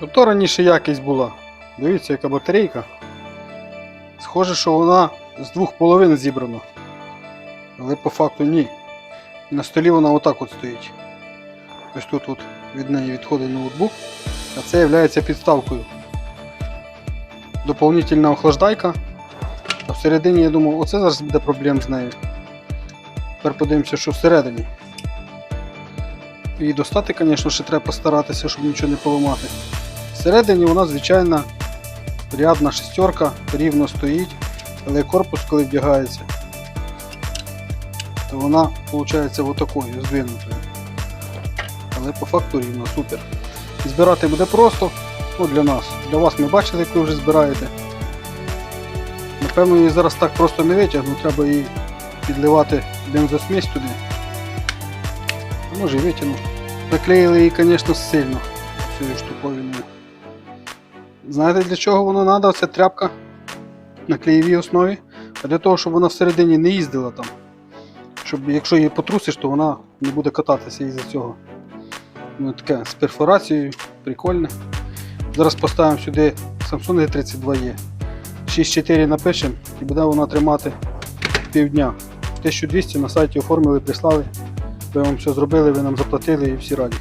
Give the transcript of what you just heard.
Ото раніше якість була. Дивіться, яка батарейка. Схоже, що вона з двох половин зібрана. Але по факту ні. На столі вона отак от стоїть. Ось тут от від неї відходить ноутбук, а це є підставкою. Доповнительна охлаждайка. А всередині я думав, оце зараз буде проблем з нею. Тепер подивимося, що всередині. І достати, звісно, ще треба постаратися, щоб нічого не поламати. Всередині вона звичайна рядна шестерка, рівно стоїть, але корпус, коли вдягається, то вона виходить отакою, здвинутою. Але по факту рівно, супер. Збирати буде просто, ну для нас. Для вас ми бачили, як ви вже збираєте. Напевно, її зараз так просто не витягну, треба її підливати бензосмесь туди. Може і витягну. Наклеїли її, звісно, сильно цією штуковиною. Знаєте для чого воно треба, ця тряпка на клеєвій основі? А для того, щоб вона всередині не їздила там. Щоб якщо її потрусиш, то вона не буде кататися із-за цього. Ну, таке з перфорацією, прикольне. Зараз поставимо сюди Samsung G32E. 6.4 напишемо і буде вона тримати півдня. 1200 на сайті оформили, прислали. Ви вам все зробили, ви нам заплатили і всі раді.